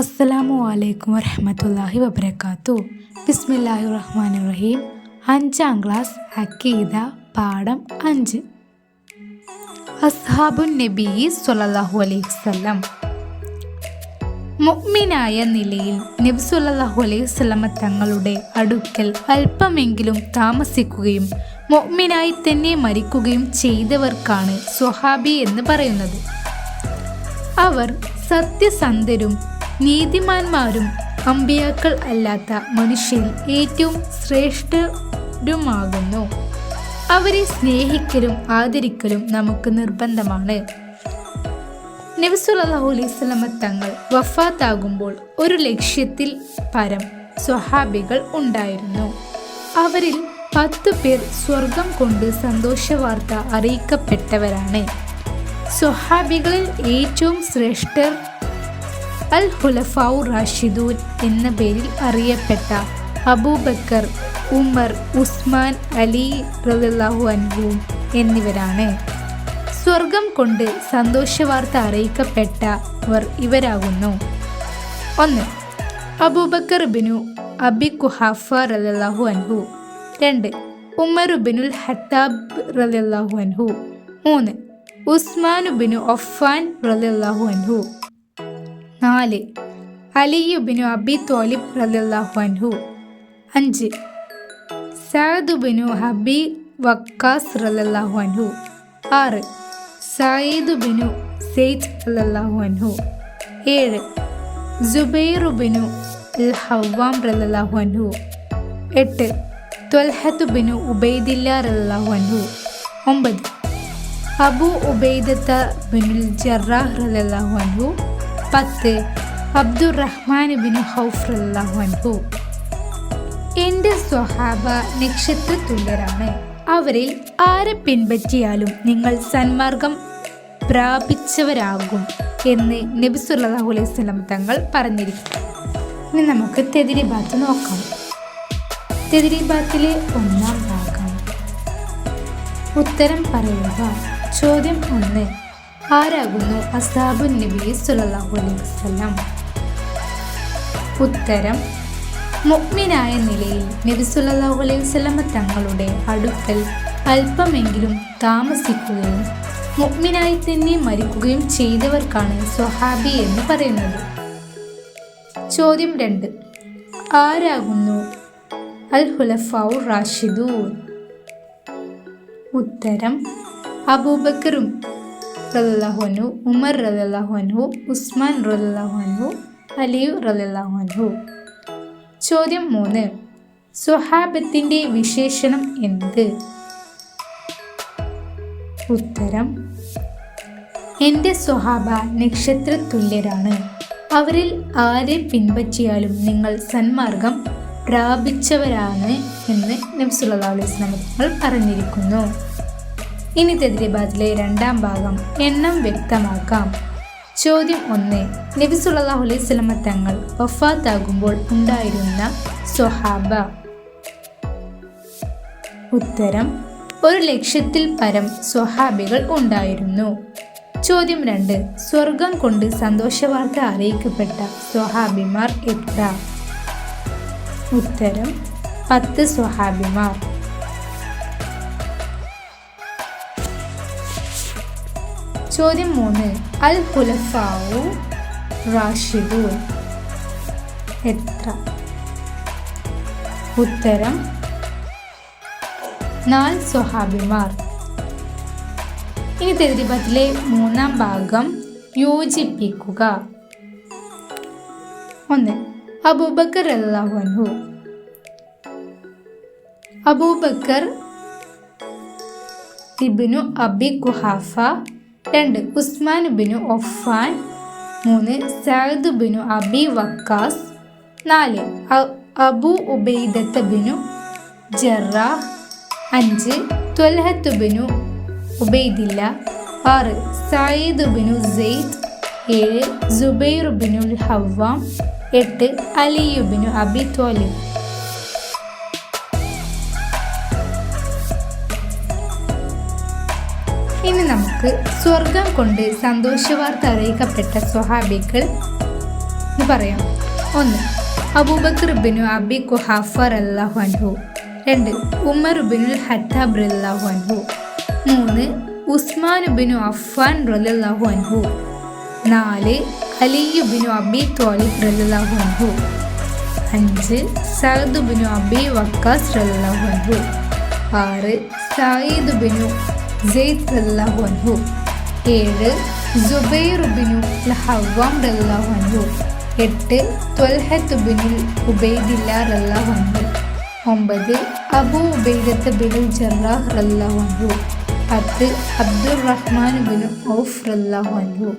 അസ്സലാമു അലൈക്കും വരഹമത്തല്ലാഹി വബർക്കാത്തു ബിസ്മില്ലാഹി റഹ്മാൻ റഹീം അഞ്ചാം ക്ലാസ് അക്കീദ പാഠം അഞ്ച്. അസ്ഹാബുൻ നബി അലൈഹി വസല്ലം. മുഅ്മിനായ നിലയിൽ നബി സല്ലല്ലാഹു അലൈഹി വസല്ലമ തങ്ങളുടെ അടുക്കൽ അല്പമെങ്കിലും താമസിക്കുകയും മുഅ്മിനായി തന്നെ മരിക്കുകയും ചെയ്തവർക്കാണ് സ്വഹാബി എന്ന് പറയുന്നത്. അവർ സത്യസന്ധരും നീതിമാന്മാരും അമ്പിയാക്കൾ അല്ലാത്ത മനുഷ്യരിൽ ഏറ്റവും ശ്രേഷ്ഠരുമാകുന്നു. അവരെ സ്നേഹിക്കലും ആദരിക്കലും നമുക്ക് നിർബന്ധമാണ്. സ്വലമ തങ്ങൾ വഫാത്താകുമ്പോൾ ഒരു ലക്ഷ്യത്തിൽ പരം സ്വഹാബികൾ ഉണ്ടായിരുന്നു. അവരിൽ പത്ത് പേർ സ്വർഗം കൊണ്ട് സന്തോഷവാർത്ത അറിയിക്കപ്പെട്ടവരാണ്. സ്വഹാബികളിൽ ഏറ്റവും ശ്രേഷ്ഠർ അൽ ഹുലഫാവു റാഷിദൂൻ എന്ന പേരിൽ അറിയപ്പെട്ട അബൂബക്കർ ഉമർ ഉസ്മാൻ അലി റലാഹു അൻഹുവും എന്നിവരാണ്. സ്വർഗം കൊണ്ട് സന്തോഷവാർത്ത അറിയിക്കപ്പെട്ടവർ ഇവരാകുന്നു. ഒന്ന് അബൂബക്കർ ബിനു അബി കുഹാഫ റലാഹു അൻഹു. രണ്ട് ഉമർ ബിനുൽ ഹത്താബ് റലാഹു അൻഹു. മൂന്ന് ഉസ്മാൻ ബിനു ഒഫാൻ റലാഹു അൻഹു. നാല്. അലിയുബിനു അബി തോലിബ് റലാഹു അൻഹു. അഞ്ച്. സാദുബിനു ഹബി വക്കാസ് റലാഹു അൻഹു. ആറ്. സയ്യിദുബിനു സെയ്ദ് റലാഹു അൻഹു. ഏഴ്. ജുബൈറുബിനു അൽ ഹവാം റലാഹു അൻഹു. എട്ട്. ത്വൽഹത്തുബിനു ഉബൈദില്ല റലാഹു അൻഹു. ഒമ്പത്. അബു ഉബൈദത്ത ബിനുൽ ജറാഹ് റലാഹു അൻഹു. പത്ത്. അബ്ദുറഹ്മാൻ ബിൻ ഹൗഫ് അൻഹു. എന്റെ സ്വഹാബ നക്ഷത്ര തുല്യരാണ്. അവരിൽ ആരെ പിൻപറ്റിയാലും നിങ്ങൾ സന്മാർഗം പ്രാപിച്ചവരാകും എന്ന് നബി സല്ലല്ലാഹു അലൈഹി വസല്ലം തങ്ങൾ പറഞ്ഞിരിക്കും ഇനി നമുക്ക് തെതിരി ബാത്ത് നോക്കാം. തെതിരി ബാത്തിലെ ഒന്നാം ഭാഗം. ഉത്തരം പറയുക. ചോദ്യം ഒന്ന്. ആരാകുന്നു അസാബു നബി സല്ലല്ലാഹു അലൈഹി വസല്ലം? ഉത്തരം മുഅ്മിനായ നിലയിൽ നബി സല്ലല്ലാഹു അലൈഹി വസല്ലം തങ്ങളുടെ അടുക്കൽ അല്പമെങ്കിലും താമസിക്കുകയും മുഅ്മിനായി തന്നെ മരിക്കുകയും ചെയ്തവർക്കാണ് സ്വഹാബി എന്ന് പറയുന്നത്. ചോദ്യം രണ്ട് ആരാകുന്നു അൽ ഹുലഫാവു റാഷിദൂൻ? ഉത്തരം അബൂബക്കറും റലാഹു അൻഹു ഉമർ റലാഹു അൻഹു ഉസ്മാൻ റലാഹു അൻഹു അലിയു റലാഹു അൻഹു. ചോദ്യം മൂന്ന് സ്വഹാബത്തിന്റെ വിശേഷണം എന്ത്? ഉത്തരം എന്റെ സ്വഹാബ നക്ഷത്ര തുല്യരാണ് അവരിൽ ആരെ പിൻപറ്റിയാലും നിങ്ങൾ സന്മാർഗം പ്രാപിച്ചവരാണ് എന്ന് നബ്സുല്ലാ അലൈഹി സ്വലമങ്ങൾ പറഞ്ഞിരിക്കുന്നു. ഇനി തെദ്രിബാദിലെ രണ്ടാം ഭാഗം എണ്ണം വ്യക്തമാക്കാം. ചോദ്യം ഒന്ന്. നബി സുല്ലാഹു അലൈഹി സ്വലമ തങ്ങൾ വഫാത്താകുമ്പോൾ ഉണ്ടായിരുന്ന സ്വഹാബ. ഉത്തരം ഒരു ലക്ഷത്തിൽ പരം സ്വഹാബികൾ ഉണ്ടായിരുന്നു. ചോദ്യം രണ്ട്. സ്വർഗം കൊണ്ട് സന്തോഷവാർത്ത അറിയിക്കപ്പെട്ട സ്വഹാബിമാർ എത്ര? ഉത്തരം പത്ത് സ്വഹാബിമാർ. ചോദ്യം മൂന്ന്. അൽ ഹുലഫാവു റാഷിദു. എത്ര? ഉത്തരം നാല് സ്വഹാബിമാർ. ഇനി തെരുപത്തിലെ മൂന്നാം ഭാഗം യോജിപ്പിക്കുക. ഒന്ന് അബൂബക്കർ അൻഹു. അബൂബക്കർ ഇബിനു അബി കുഹാഫ രണ്ട് ഉസ്മാൻ ബിനു ഒഫാൻ. മൂന്ന് സഅദ് ബിനു അബി വക്കാസ്. നാല് അബു ഉബൈദത്ത് ബിനു ജറാഹ്. അഞ്ച് ത്വൽഹത്ത് ബിനു ഉബൈദില്ല. ആറ് സയ്യിദ് ബിനു സെയ്ദ്. ഏഴ് ജുബൈർ ബിനുൽ ഹവാം എട്ട് അലിയു ബിനു അബി ത്വാലിബ് ഇനി നമുക്ക് സ്വർഗം കൊണ്ട് സന്തോഷവാർത്ത അറിയിക്കപ്പെട്ട സ്വഹാബികൾ എന്ന് പറയാം. ഒന്ന് അബൂബക്കർ ബിനു അബി കുഹാഫർ അല്ലാഹു അൻഹു. രണ്ട് ഉമർ ബിനുൽ ഹത്താബ് അല്ലാഹു അൻഹു. മൂന്ന് ഉസ്മാൻ ബിനു അഫ്ഫാൻ റലാഹു അൻഹു. നാല് അലിയു ബിനു അബി തോലിബ് റലാഹു അൻഹു. അഞ്ച് സഅദ് ബിനു അബി വക്കാസ് റലാഹു അൻഹു. ആറ് സായിദ് ബിനു സെയ്ദ് റല്ലാഹു ഏഴ് ജുബൈറുബിനു ബിനു ഹവാം റല്ലാഹു എട്ട് ത്വൽഹത്ത് ബിനുൽ ഉബൈദില്ല റല്ലാഹു ഒമ്പത് അബു ഉബൈദത്ത് ബിനു ജറാഹ് റല്ലാഹു പത്ത് അബ്ദുൾ റഹ്മാൻ ബിനു ഔഫ് റല്ലാഹു